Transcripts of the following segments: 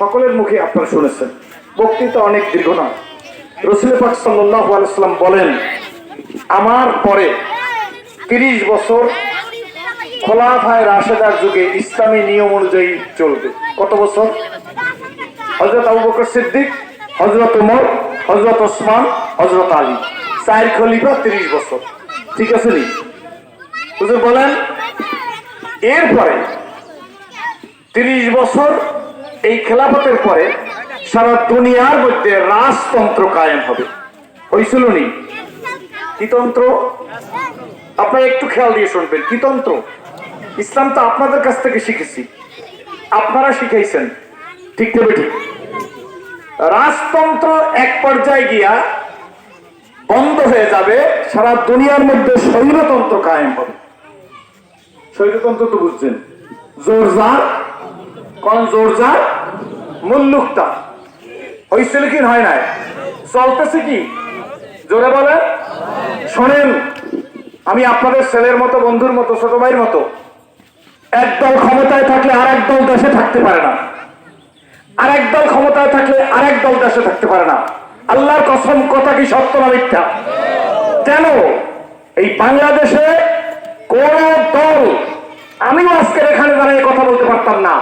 সকলের মুখে আপনারা শুনেছেন। বক্তৃতা অনেক দীর্ঘ না রসুল পাক সাল্লাহ আলাইসাল্লাম বলেন, আমার পরে তিরিশ বছর খোলাফায় রাশেদার যুগে ইসলামী নিয়ম অনুযায়ী চলবে। কত বছর? হজরত আবু বকর সিদ্দিক হজরত উমর হজরত ওসমান হজরত আলী। চার খলিফা তিরিশ বছর। ঠিক আছে নি? বলেন, এরপরে তিরিশ বছর এই খেলাফতের পরে সারা দুনিয়ার মধ্যে রাজতন্ত্র কায়েম হবে। হয়েছিল নি। কি তন্ত্র? আপনারা একটু খেয়াল দিয়ে শুনবেন। কি তন্ত্র? ইসলাম তো আপনাদের কাছ থেকে শিখেছি। আপনারা শিখাইছেন। ঠিক তবে ঠিক রাজতন্ত্র এক পর্যায়ে গিয়া বন্ধ হয়ে যাবে। সারা দুনিয়ার মধ্যে স্বৈরতন্ত্র কায়েম হবে। স্বৈরতন্ত্র তো বুঝছেন। জোরজার? কোন জোরজার? মুল্লুকটা। হয়েছিল কি হয় নাই। চলতেছে কি? জোরে বলেন। শোনেন, আমি আপনাদের ছেলের মতো, বন্ধুর মতো, ছোট ভাইয়ের মতো, একদল ক্ষমতায় থাকলে আর দল দেশে থাকতে পারে না। আর দল ক্ষমতায় থাকলে আর দল দেশে থাকতে পারে না। আল্লাহর কসম, কথা কি সত্য না মিথ্যা? কেন? এই বাংলাদেশে কোন দল, আমিও আজকের এখানে দাঁড়িয়ে কথা বলতে পারতাম না।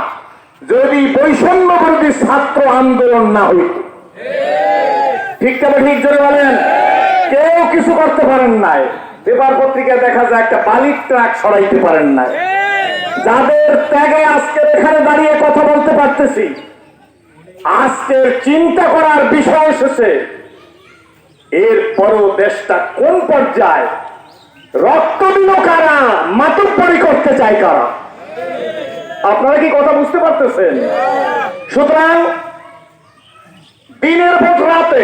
যদি বৈষম্য বিরোধী ছাত্র আন্দোলন না হইত ঠিক তবে ঠিক জোরে বলেন? কেউ কিছু করতে পারেন নাই। পেপার পত্রিকায় দেখা যায় একটা বালির ট্রাক সরাইতে পারেন নাই। যাদের ত্যাগে আজকে এখানে দাঁড়িয়ে কথা বলতে পারতেছি, আজকের চিন্তা করার বিষয় এসেছে, এরপরও দেশটা কোন পর্যায়ে রক্ত দিল কারা মাতব্বরি করতে চায় কারা? আপনারা কি কথা বুঝতে পারতেছেন? সুতরাং দিনের ভোট রাতে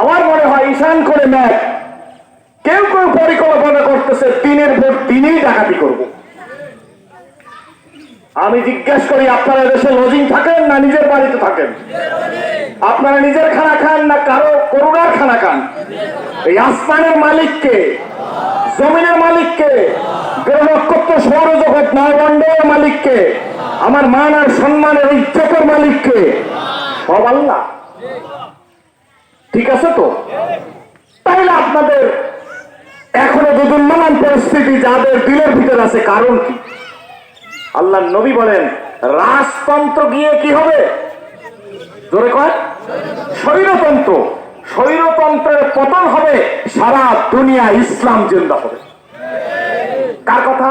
আমার মনে হয় ঈশান করে ম্যাচ কেউ কেউ পরিকল্পনা করতেছে দিনের ভোট দিনেই ডাকাতি করব। আমি জিজ্ঞেস করি, আপনারা দেশে লজিং থাকেন না নিজের বাড়িতে থাকেন? আপনারা নিজের খানা খান না কারও করুণার খানা খান? এই আসমানের মালিককে, জমিনের মালিককে গ্রহ নক্ষত্র সৌরজগৎ নয়মণ্ডলের মালিককে, আমার মান আর সম্মানের মালিককে। আল্লাহ। ঠিক আছে তো? আপনাদের এখনও পরিস্থিতি যাদের দিলের আছে, কারণ কি? আল্লাহ নবী বলেন, রাজতন্ত্র গিয়ে কি হবে? জোরে কয়? স্বৈরতন্ত্রের পতন হবে সারা দুনিয়া ইসলাম জিন্দা হবে। কার কথা?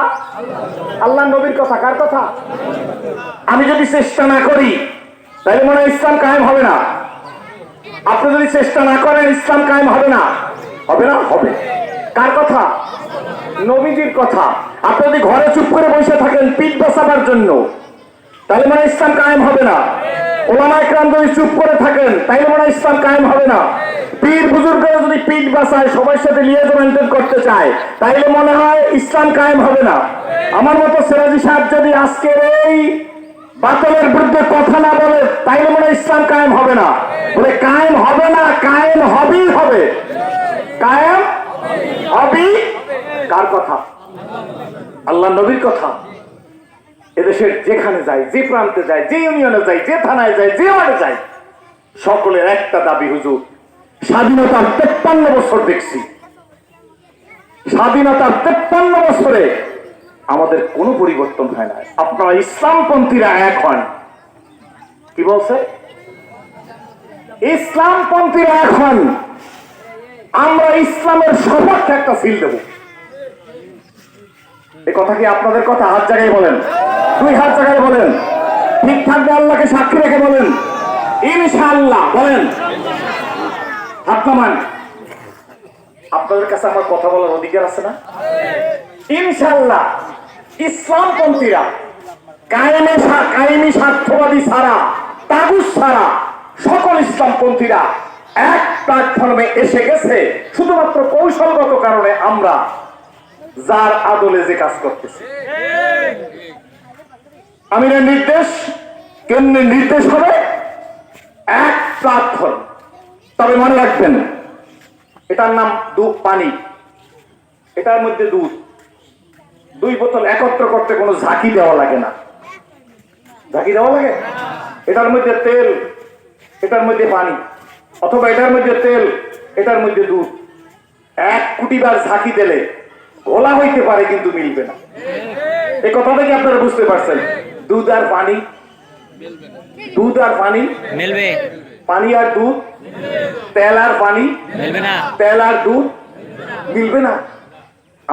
আল্লাহ নবীর কথা, কার কথা? আমি যদি চেষ্টা না করি, তাহলে মনে ইসলাম কায়েম হবে না। আপনি যদি চেষ্টা না করেন, ইসলাম কায়েম হবে না। হবে না? হবে। কার কথা? নবীজির কথা। আপনি যদি ঘরে চুপ করে বসে থাকেন, পিঠ বসাবার জন্য, তাহলে মনে ইসলাম কায়েম হবে না। ওলামা একরাম যদি চুপ করে থাকেন তাইলে মনে ইসলাম কায়েম হবে না। পীর বুজুর্গরা যদি পিঠ বাসায় সবার সাথে লিয়াজো মেনটেন করতে চায়, তাইলে মনে হয় ইসলাম কায়েম হবে না। আমার মতো সিরাজি সাহেব যদি আজকের এই বাতলের বিরুদ্ধে কথা না বলে, তাইলে মনে হয় ইসলাম কায়েম হবে না। বলে কায়েম হবে না, কায়েম হবেই হবে। কায়েম হবেই কার কথা? আল্লাহ নবীর কথা। এদেশের যেখানে যায়, যে প্রান্তে যায়, যে ইউনিয়নে যায়, যে থানায় যায়, যে ওয়ার্ডে যায়, সকলের একটা দাবি, হুজুর স্বাধীনতার তেপ্পান্ন বছর দেখছি। স্বাধীনতার তেপ্পান্ন বছরে আমাদের কোনো পরিবর্তন হয় না। আপনারা ইসলামপন্থীরা এক হন। কি বলছে? ইসলামপন্থীরা এক হন। আমরা ইসলামের সপক্ষে একটা সিল দেব। এ কথা কি আপনাদের কথা? হাত জায়গায় বলেন। দুই হাত জায়গায় বলেন। ঠিক থাকবে আল্লাহকে সাক্ষী রেখে বলেন। ইনশাআল্লাহ বলেন। হাত আপনাদের কাছে আমার কথা বলার অধিকার আছে না? ইনশাআল্লাহ, ইসলামপন্থীরা কায়েমে সা- কায়েমি স্বার্থবাদী ছাড়া তাগুস ছাড়া সকল ইসলামপন্থীরা এক প্ল্যাটফর্মে এসে গেছে। শুধুমাত্র কৌশলগত কারণে আমরা যার আদলে যে কাজ করতেছি। আমিরের নির্দেশ কেন্দ্রের নির্দেশ হবে? এক প্ল্যাটফর্ম তবে মনে রাখবেন এটার নাম দুধ পানি। এটার মধ্যে দুধ। দুই বোতল একত্র করতে কোনো ঝাঁকি দেওয়া লাগে না। ঝাঁকি দেওয়া লাগে? এটার মধ্যে তেল এটার মধ্যে পানি। অথবা এটার মধ্যে তেল এটার মধ্যে দুধ। এক কুটিবার ঝাঁকি দিলে ঘোলা হইতে পারে কিন্তু মিলবে না। এই কথাটা কি আপনারা বুঝতে পারছেন। দুধ আর পানি। দুধ আর পানি মিলবে। পানি আর দুধ? তেল আর পানি? তেল আর দুধ? মিলবে না।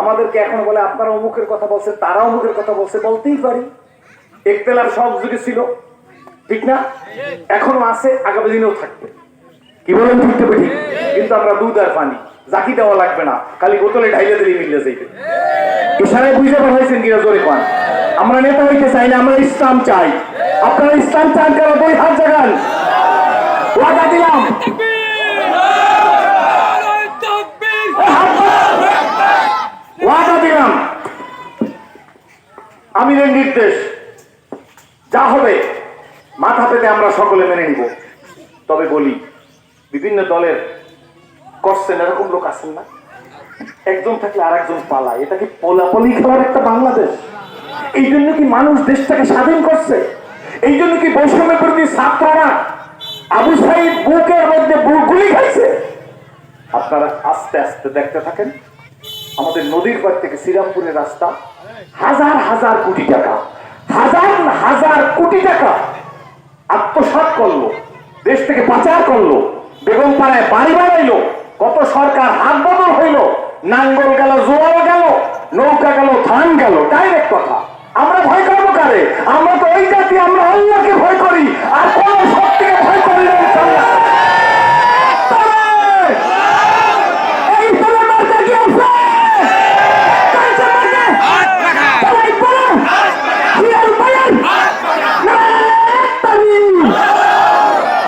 আমাদেরকে এখন বলে আপনারা অমুকের কথা বলছে তারা অমুকের কথা বলছে বলতেই পারি। একতেলার সব যুগে ছিল। ঠিক না? এখনও আছে আগামী দিনেও থাকবে। কি বলেন ঠিক ঠিক কিন্তু আমরা দুধ আর পানি জাকি দেওয়া লাগবে না। খালি বোতলে ঢাইলে দিলে মিললে যাইবে। ইশারায় বুঝতে পারছেন কিনা জোরে পান আমরা নেতা হইতে চাই না আমরা ইসলাম চাই। আপনারা ইসলাম চান কেন? দুই হাত জাগান। ওয়াদা আমিরের নির্দেশ, যা হবে, মাথা পেতে আমরা সকলে মেনে নিব। তবে বলি, বিভিন্ন দলের করছেন এরকম লোক আছেন না? একজন থাকলে আর একজন পালায় এটা কি পোলাপলি খেলার একটা বাংলাদেশ? এই জন্য কি মানুষ দেশটাকে স্বাধীন করছে? এই জন্য কি বৈষম্য প্রতি ছাত্ররা আবু সাইদ বুকের মধ্যে বুক গুলি খাইছে। আপনারা আস্তে আস্তে দেখতে থাকেন, আমাদের নদীর পার থেকে শ্রীরামপুরের রাস্তা হাজার হাজার কোটি টাকা, হাজার হাজার কোটি টাকা আত্মসাৎ করল, দেশ থেকে পাচার করল, বেগম পাড়ায় বাড়ি বাড়াইলো কত সরকার হাত বদল হইল, নাঙ্গল গেল, জোয়াল গেল, নৌকা গেল, ধান গেল ডাইরেক্ট কথা। আমরা ভয় করব কারে আমরা তো ওই জাতি, আমরা আল্লাহকে ভয় করি, আর কোন শক্তিকে ভয় করি না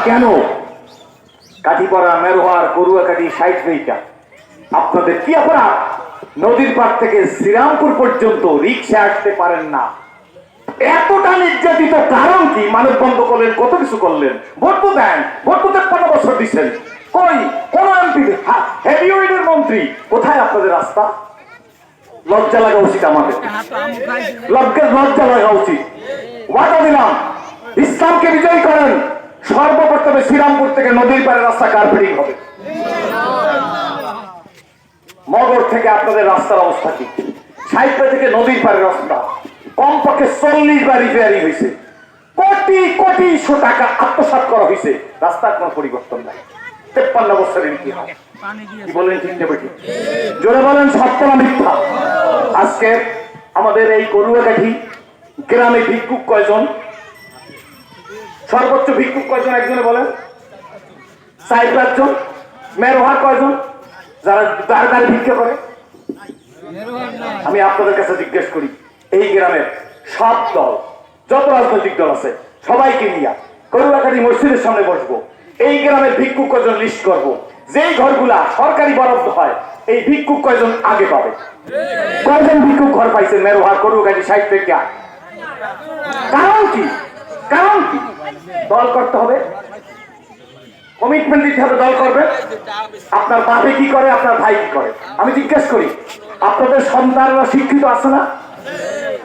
কেন? কাঠিপাড়া মেরোহার গরুয়া কাঠি ষাট আপনাদের কি অপরাধ? নদীর পার থেকে শ্রীরামপুর পর্যন্ত রিক্সা আসতে পারেন না। এতটা নির্যাতিত কারণ কি? মানব বন্ধ করলেন কত কিছু করলেন? ভোট তো দেন, ভোট তো তেপ্পান্ন বছর দিচ্ছেন। কই? কোন এমপি? হেভিওয়েটের মন্ত্রী। কোথায় আপনাদের রাস্তা? লজ্জা লাগা উচিত আমাদের। লজ্জা লজ্জা লাগা উচিত। ওয়াদা দিলাম। ইসলামকে বিজয়ী করেন। সর্বপ্রথমে শ্রীরামপুর থেকে নদীর পাড়ে রাস্তা কার্পেটিং হবে। মগর থেকে আপনাদের রাস্তার অবস্থা কি? সাহিত্য থেকে নদীর পাড়ে রাস্তা। কমপক্ষে চল্লিশ বার রিপেয়ারিং হয়েছে কোটি কোটি টাকা আত্মসাৎ করা হয়েছে রাস্তার কোনো পরিবর্তন নাই। তেপ্পান্ন বছরের ইতিহাস। কি বলেন ঠিক নেবে ঠিক জোরে বলেন সত্য মিথ্যা। আজকে আমাদের এই গরুয়াকাঠি গ্রামে ভিক্ষুক কয়জন? সর্বোচ্চ ভিক্ষুক কয়জন একজনে বলেন? চার পাঁচজন। মেরোহার কয়জন? যারা দ্বার দ্বার ভিক্ষা করে? আমি আপনাদের কাছে জিজ্ঞেস করি এই গ্রামের সব দল, যত রাজনৈতিক দল আছে, সবাইকে নিয়ে গরুয়াকাঠি মসজিদের সামনে বসবো। এই গ্রামের ভিক্ষুক কয়জন লিস্ট করব? যেই ঘরগুলা সরকারি বরাদ্দ হয়, এই ভিক্ষুক কয়জন আগে পাবে? কয়জন ভিক্ষুক ঘর পাইছেন মেরোহার সাইড থেকে কারণ কি? কারণ কি? দল করতে হবে। কমিটমেন্ট দিতে হবে, দল করবে। আপনার বাপে কি করে, আপনার ভাই কি করে? আমি জিজ্ঞেস করি, আপনাদের সন্তানরা শিক্ষিত আছে না?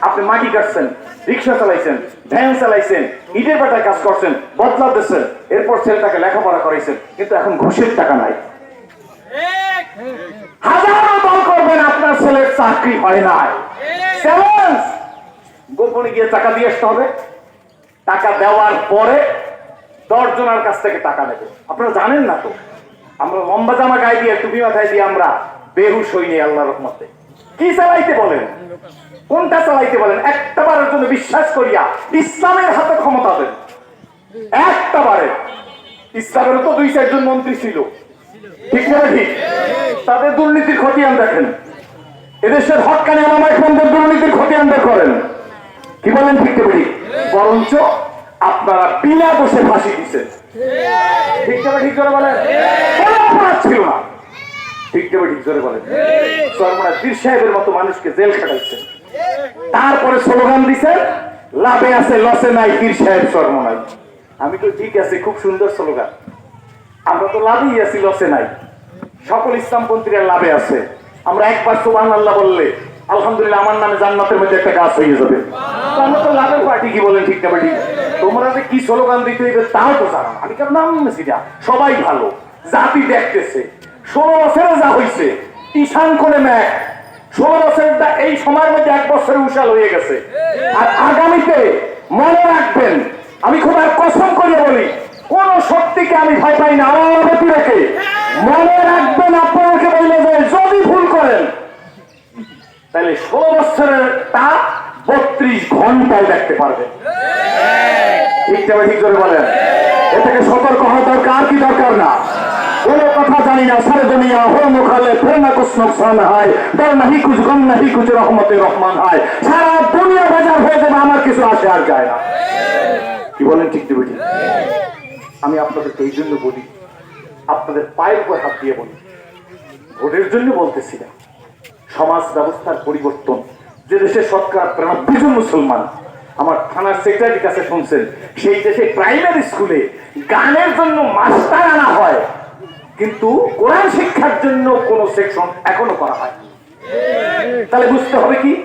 আপনি মাটি কাটছেন, রিক্সা চালাইছেন, ভ্যান চালাইছেন, ইটের বেটায় কাজ করছেন, বদলা দিচ্ছেন, এরপর ছেলেটাকে লেখাপড়া করাইছেন, কিন্তু এখন ঘুষের টাকা নাই। হাজারো করবেন, আপনার ছেলের চাকরি হয় নাই। গোপনে গিয়ে টাকা দিয়ে আসতে হবে। টাকা দেওয়ার পরে দশ জনের কাছ থেকে টাকা নেবে। আপনারা জানেন না তো? আমরা লম্বা জামা গায়ে দিয়ে, টুপি মাথায় দিয়ে আমরা বেহুশ হইনি আল্লাহ রহমতে। কি চালাইতে বলেন? কোনটা চালাইতে বলেন? একটা বারের জন্য বিশ্বাস করিয়া ইসলামের হাতে ক্ষমতা দেন। একটা বারে। ইসলামের তো দুই চারজন মন্ত্রী ছিল। ঠিক না ঠিক তাদের দুর্নীতির খতিয়ান দেখেন। এদেশের হকানি আমার দুর্নীতির খতিয়ান করেন কি বলেন ঠিক ঠিক বরঞ্চ আপনারা বিনা দোষে ফাঁসি দিচ্ছেন ঠিক ঠিক করে বলেন? কোনো অপরাধ ছিল না। ঠিক না ঠিক করে বলেন পীর সাহেবের মতো মানুষকে জেল খাটাইছেন। তারপরে স্লোগান দিছেন লাভে আছে লসে নাই পীর সাহেব আমি তো ঠিক আছে খুব সুন্দর স্লোগান। আমরা তো লাভেই আছি লসে নাই। সকল ইসলামপন্থীরা লাভে আছে। আমরা একবার আল্লাহ বললে আলহামদুলিল্লাহ আমার নামে জান্নাতের মধ্যে একটা গাছ হয়ে যাবে। আমরা তো লাভের পার্টি কি বলেন ঠিক না ঠিক তোমরা যে কি স্লোগান দিতে হইবে তাও তো জানো আমি কেন নাম না সবাই ভালো। জাতি দেখতেছে। ষোলো বছরে যা হইছে, ঈশান কোণে ম্যাক ষোলো বছরটা এই সময়ের মধ্যে এক বছরে উশাল হয়ে গেছে। আর আগামীতে মনে রাখবেন, আমি খুব আর কসম করে বলি, কোন শক্তিকে আমি ভয় পাই না আমার প্রতি রেখে। মনে রাখবেন আপনাকে বললে যে যদি ভুল করেন, তাহলে ষোলো বছরের তা বত্রিশ ঘন্টায় দেখতে পারবে। ঠিক ঠিক করে বলেন। এ থেকে সতর্ক হওয়া দরকার কি দরকার না। কোন কথা জানি না, সারে দুনিয়া হো মুখালে ফের না কুছ নোকসান হয় ডর নাহি কুছ, গম নাহি কুছ, রহমতে রহমান হয়। সারা দুনিয়া বাজার হয়ে যাবে, আমার কিছু আসে আর যায় না। কি বলেন ঠিক দেবে আমি আপনাদেরকে এই জন্য বলি, আপনাদের পায়ের উপর হাত দিয়ে বলি, ভোটের জন্য বলতেছি না। সমাজ ব্যবস্থার পরিবর্তন, যে দেশে সরকার বিরানব্বই জন মুসলমান, আমার থানার সেক্রেটারির কাছে শুনছেন, সেই দেশে প্রাইমারি স্কুলে গানের জন্য মাস্টার আনা হয়। কিন্তু কোরআন শিক্ষার জন্য কোন সেকশন এখনও করা হয় তাহলে বুঝতে হবে কি?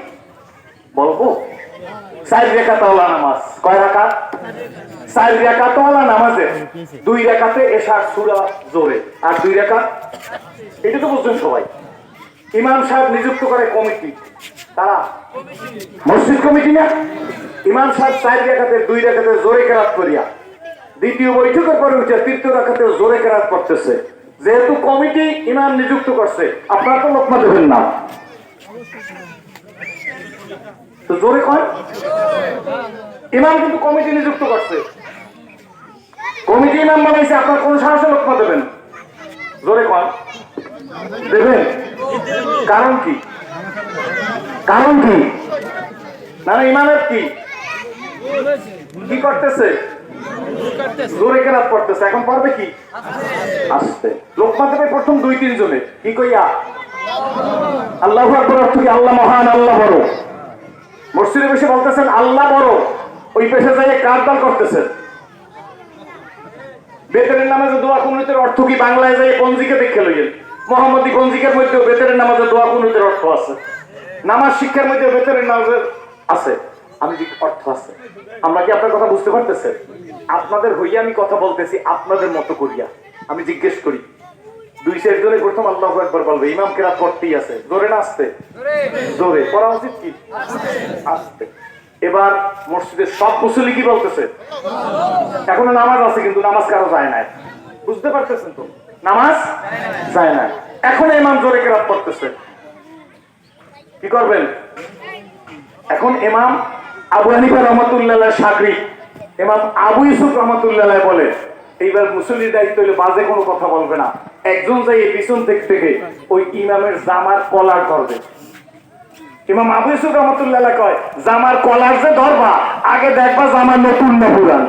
বলব? নামাজ। কয় দুই জোরে। তো সবাই। নিযুক্ত করে কমিটি। সাহেব রেখাতে, দুই জোরে কেরাত করিয়া। দ্বিতীয় বৈঠকের পরে উঠে তৃতীয় রেখাতে জোরে কেরাত করতেছে। যেহেতু কমিটি ইমাম নিযুক্ত করছে আপনারা তো লোকমা দেবেন না। জোরে কয়? ইমাম কিন্তু কমিটি নিযুক্ত করছে। কমিটি ইমাম বানাইছে, আপনার কোন সাহসে লোকমা দেবেন? জোরে কয়। দেবেন? কারণ কি? কারণ কি? না, ইমামের কি? কি করতেছে? জোরে কেরাত করতেছে, এখন কি? আসতে। লোকমা দেবে প্রথম দুই, তিন জনে। কি কইয়া? আল্লাহ আকবর অর্থ কি? আল্লাহ মহান, আল্লাহ বড়। মসজিদে বসে বলতেছেন, আল্লাহ বড়। ওই পেশে যাই কার দাল করতেছেন? বেতনের নামাজে দোয়া কুনুতের অর্থ কি? বাংলায় যাই পঞ্জিকে দেখে লইলেন মোহাম্মদী পঞ্জিকের মধ্যে বেতনের নামাজে দোয়া কুনুতের অর্থ আছে। নামাজ শিক্ষার মধ্যে বেতনের নামাজের আছে। আমি যে অর্থ আছে। আমরা কি আপনার কথা বুঝতে পারতেছেন আপনাদের হইয়া আমি কথা বলতেছি, আপনাদের মতো করিয়া। আমি জিজ্ঞেস করি, দুই চার জনে প্রথম আল্লাহ একবার বলবে ইমাম কেরাত পড়তেই আছে। জোরে না আসতে? জোরে। পড়া উচিত কি? আসতে। এবার মসজিদের সব মুসলি কি বলতেছে? এখনও নামাজ আছে, কিন্তু নামাজ কারও যায় না বুঝতে পারতেছেন তো? নামাজ যায় না এখন ইমাম জোরে কেরাত পড়তেছে কি করবেন? এখন ইমাম আবু হানিফা রহমতুল্লাহ ইমাম আবু ইউসুফ রহমতুল্লাহ বলে, এইবার মুসল্লির দায়িত্ব হলে বাজে কোনো কথা বলবে না। একজন যাই পিছন থেকে, ওই ইমামের জামার কলার ইমাম আবু রহমতুল্লাহ কয়, জামার কলার যে ধরবা, আগে দেখবা জামার নতুন না পুরান।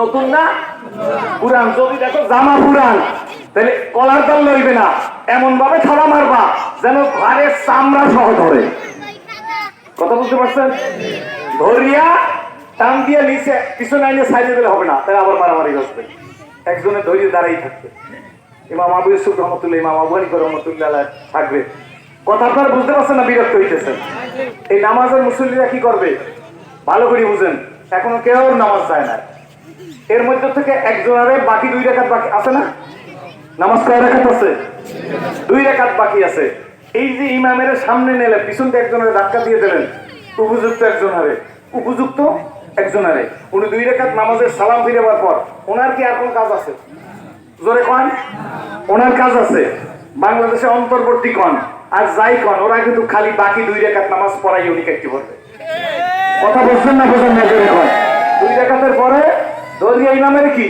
নতুন না? পুরান। যদি দেখো জামা পুরান, তাহলে কলার দল লইবে না। এমন ভাবে থাবা মারবা, যেন ঘরের চামড়া সহ ধরে। কথা বুঝতে পারছেন? ধরিয়া টান দিয়ে নিচে পিছনে আইনে সাইডে দিলে হবে না, তাহলে আবার মারামারি বসবে। একজনে ধরিয়ে দাঁড়াই থাকবে। ইমাম আবু ইউসুফ রহমতুল্লাহ, ইমাম আবু হানিফা রহমতুল্লাহ থাকবে। কথা আপনারা বুঝতে পারছেন না, বিরক্ত হইতেছেন? এই নামাজের মুসল্লিরা কি করবে? ভালো করে বুঝেন, এখনও কেউ নামাজ যায় না। এর মধ্যে থেকে একজনের বাকি দুই রেখাত বাকি আছে না? নামাজ কয় রেখাত আছে? দুই রেখাত বাকি আছে। এই যে ইমামের সামনে নিলে, পিছন দিয়ে একজনের ধাক্কা দিয়ে দিলেন, উপযুক্ত একজনারে উপযুক্ত একজনারে উনি দুই রেখাত নামাজের সালাম ফিরেবার পর, ওনার কি আর কোন কাজ আছে? জোরে কন। ওনার কাজ আছে। বাংলাদেশে অন্তর্বর্তী কন, আর যাই কন, ওরা কিন্তু খালি বাকি দুই রেখাত নামাজ পড়াই উনি কাটতে পারবে। কথা বলছেন না বোঝেন না, জোরে কন। দুই রেখাতের পরে দলীয় ইমামের কি?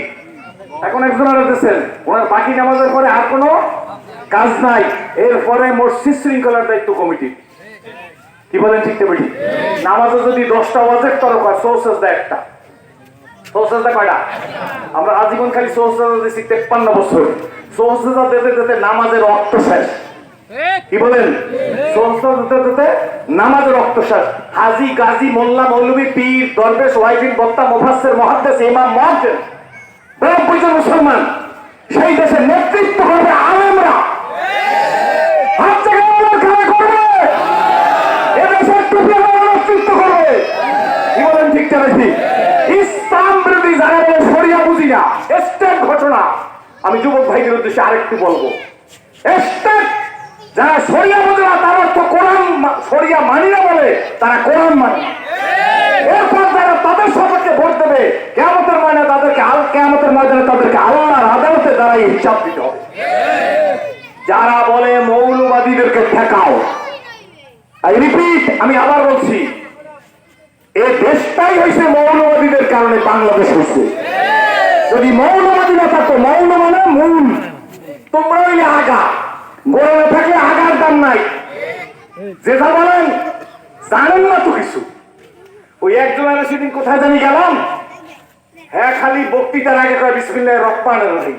এখন একজন আর ওনার বাকি নামাজের পরে আর কোনো কাজ নাই। এরপরে মসজিদ শৃঙ্খলার দায়িত্ব কমিটি। কি বলেন ঠিক ঠিক নামাজে যদি দশটা ওয়াজের তরফ হয় একটা। কয়টা? আমরা আজীবন খালি দিচ্ছি তেপ্পান্ন বছর। দিতে দিতে নামাজের রক্ত শেষ। কি বলেন? দিতে দিতে নামাজের রক্ত শেষ। হাজি, গাজী, মোল্লা মৌলভী পীর, দরবেশ, ওয়াইফিন, বক্তা, মুফাসসির, মুহাদ্দিস, ইমাম জন মুসলমান। সেই দেশের নেতৃত্ব করবে আলেমরা হাত থেকে আল্লাহর খেলা করবে এদেশের টুপি নেতৃত্ব করবে কি বলে বিরোধী আমি যুবক ভাইদের উদ্দেশ্যে আরেকটু বলব। যারা সরিয়া বুঝে না, তারা তো কোরআন সরিয়া মানি না বলে, তারা কোরআন মানে এরপর যারা তাদের সবাইকে ভোট দেবে কেমতের ময়না তাদেরকে আল কেমতের ময়দানে তাদেরকে আল্লাহর আদালতে দ্বারা হিসাব দিতে যারা বলে মৌলবাদীদেরকে ঠেকাও। আই রিপিট, আমি আবার বলছি এই দেশটাই হয়েছে মৌলবাদীদের কারণে বাংলাদেশ হয়েছে যদি মৌলবাদী না থাকতো, মৌল মানে মূল। তোমরা হইলে আগা। গরমে থাকলে আগার দাম নাই। যেটা বলেন, জানেন না তো কিছু। ওই একজন আর সেদিন কোথায় জানি গেলাম। হ্যাঁ খালি বক্তৃতার আগে কয়, বিসমিল্লাহ রহমান রহিম।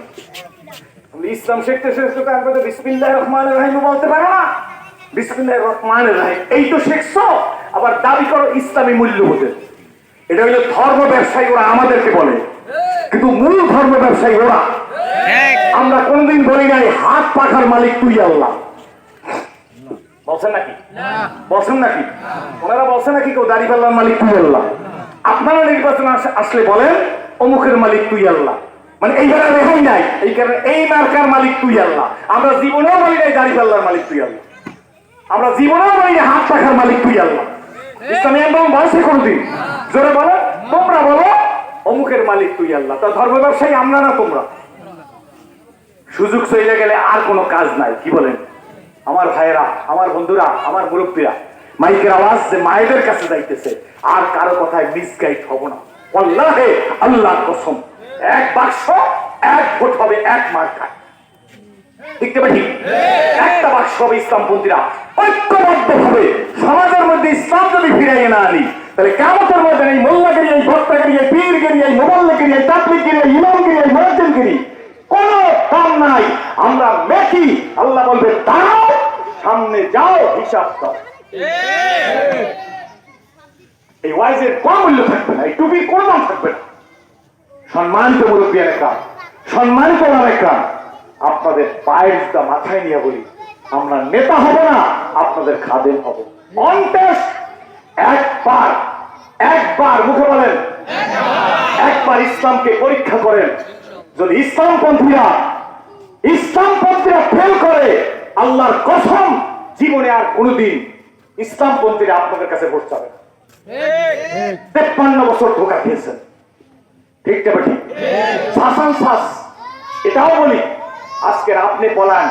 ইসলাম শিখতে শিখতে তো একবার বিসমিল্লাহ রহমান রহিম বলতে পারো না? বিসমিল্লাহ রহমান রহিম। এই তো শিখছো। আবার দাবি করো ইসলামী মূল্যবোধের এটা হলো ধর্ম ব্যবসায়ী ওরা আমাদেরকে বলে। কিন্তু মূল ধর্ম ব্যবসায়ী ওরা। আমরা কোনদিন বলি নাই হাত পাখার মালিক তুই আল্লাহ। বলছেন নাকি? বলছেন নাকি? ওনারা বলছেন নাকি কেউ দাড়ি পাল্লার মালিক তুই আল্লাহ। আপনারা নির্বাচন আসলে বলেন অমুকের মালিক তুই আল্লাহ। মানে এইবারে রেহাই নাই। এই কারণে এই মার্কার মালিক তুই আল্লাহ। আমরা জীবনেও বলি নাই দাড়ি পাল্লার মালিক তুই আল্লাহ। আমরা জীবনেও বলি হাত পাখার মালিক তুই আল্লাহ। জোরে বলো, তোমরা বলো, অমুকের মালিক তুই আল্লাহ, তা ধর্ম ব্যবসায়ী আমরা না তোমরা? সুযোগ গেলে আর কোনো কাজ নাই, কি বলেন? আমার ভাইয়েরা, আমার বন্ধুরা, আমার মুরব্বীরা, মাইকের আওয়াজ যে মায়েদের কাছে যাইতেছে, আর কারও কথায় মিসগাইড হব না। আল্লাহে আল্লাহ কসম, এক বাক্স, এক ভোট হবে, এক মার্কায় দেখতে পাচ্ছি একটা বাক্স হবে ইসলামপন্থীরা। ঐক্যবদ্ধ হবে সমাজের মধ্যে ইসলাম যদি ফিরাইয়ে না আনি, তাহলে কেমতের মধ্যে এই এই এই এই এই এই এই কোন নাই। আমরা মেকি, আল্লাহ বলবে, দাঁড়াও, সামনে যাও, হিসাব দাও। এই ওয়াইজের কোন মূল্য থাকবে না, এই টুপির কোনো দাম থাকবে না। সম্মানিত মুরব্বী একরাম সম্মানিত আপনাদের পায়ের জুতা মাথায় নিয়ে বলি আমরা নেতা হব না আপনাদের খাদেম হব। একবার একবার মুখে বলেন একবার ইসলামকে পরীক্ষা করেন। যদি ইসলামপন্থীরা ইসলামপন্থীরা ফেল করে আল্লাহর কসম জীবনে আর কোনোদিন ইসলামপন্থীরা আপনাদের কাছে ভোট না। তেপ্পান্ন বছর ধোকা খেয়েছেন। ঠিক তবে ঠিক? শাসন শাস এটাও বলি আজকের আপনি পলান,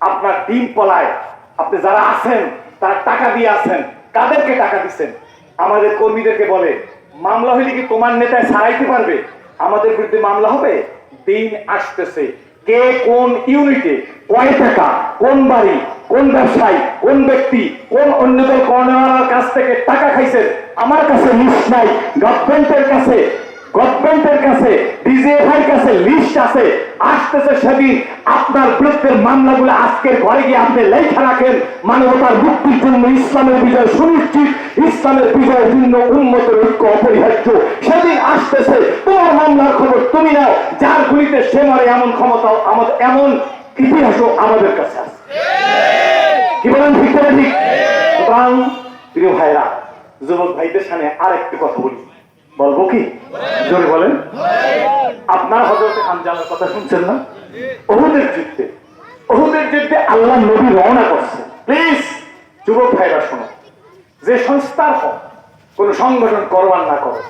আপনার ডিম পলায়। আপনি যারা আছেন, তারা টাকা দিয়ে আছেন। কাদেরকে টাকা দিচ্ছেন আমাদের কর্মীদেরকে বলে, মামলা হইলে কি তোমার নেতায় সারাইতে পারবে? আমাদের বিরুদ্ধে মামলা হবে? দিন আসতেছে। কে কোন ইউনিটে কয় টাকা, কোন বাড়ি, কোন ব্যবসায়ী, কোন ব্যক্তি, কোন অন্য দল কর্ণার কাছ থেকে টাকা খাইছেন? আমার কাছে লিস্ট গভর্নমেন্টের কাছে। গভর্নমেন্টের কাছে ডিজিএফআই কাছে লিস্ট আছে। আসতেছে সেদিন আপনার বিরুদ্ধে মামলাগুলো আজকের ঘরে গিয়ে আপনি লেখা রাখেন। মানবতার মুক্তির জন্য ইসলামের বিজয় সুনিশ্চিত ইসলামের বিজয়ের জন্য উন্মতের ঐক্য অপরিহার্য। সেদিন আসতেছে তোমার মামলার খবর তুমি নাও। যার গুলিতে সে মারে এমন ক্ষমতা আমাদের এমন ইতিহাসও আমাদের কাছে আছে। কি বলেন ঠিক ঠিক? সুতরাং প্রিয় ভাইরা যুবক ভাইদের সামনে আর একটু কথা বলি। বলব কি? জোরে বলেন। আপনার হজরত হামজানের কথা শুনছেন না? ওহুদের যুদ্ধে ওহুদের যুদ্ধে আল্লাহ নবী রওনা করছে প্লিজ যুবক ভাইরা শোনো। যে সংস্থার হোক, কোন সংগঠন করবার না করো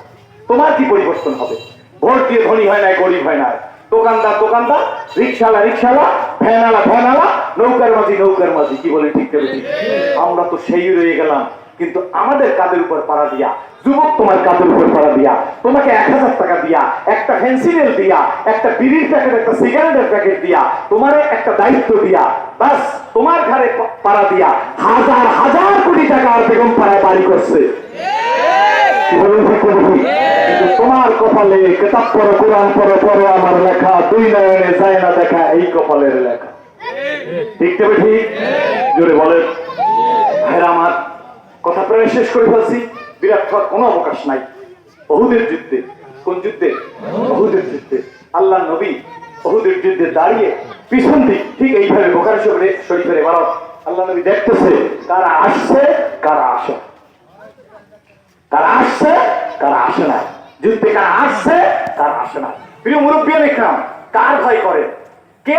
তোমার কি পরিবর্তন হবে? ভোট দিয়ে ধনী হয় না গরিব হয় না দোকানদার দোকানদার, রিক্সাওয়ালা রিক্সাওয়ালা ভ্যানালা ভ্যানালা নৌকার মাঝি নৌকার মাঝি, কি বলে করে ঠিক আমরা তো সেই রয়ে গেলাম, কিন্তু আমাদের কাদের উপর পাড়া দিয়া যুবক তোমার কাদের উপর পাড়া দিয়া তোমাকে এক হাজার টাকা দিয়া একটা ফেন্সিলেল দিয়া একটা বিড়ির প্যাকেট একটা সিগারেটের প্যাকেট দিয়া তোমার একটা দায়িত্ব দিয়া বাস তোমার ঘরে পাড়া দিয়া হাজার হাজার কোটি টাকা আর বেগম পাড়ায় বাড়ি করছে। করে তোমার কপালে কেতাব পড়ো কোরআন পড়ো পড়ো আমার লেখা দুই নয়নে যায় না দেখা এই কপালের লেখা। ঠিক তবে ঠিক। জোরে বলেন। ভাইরা আমার কথা প্রায় শেষ করে ফেলছি। বিরাট হওয়ার কোনো অবকাশ নাই। বহুদের যুদ্ধে, কোন যুদ্ধে? বহুদের যুদ্ধে। আল্লাহ নবী বহুদের যুদ্ধে দাঁড়িয়ে পিছন দিক, ঠিক এইভাবে বোকার শরীফে, শরীফের এবারত আল্লাহ নবী দেখতেছে, কারা আসছে, কারা আসে কারা আসছে, কারা আসে না। যুদ্ধে কারা আসছে, কারা আসে না। প্রিয় মুরব্বী ইকরাম কার ভয় করে? কে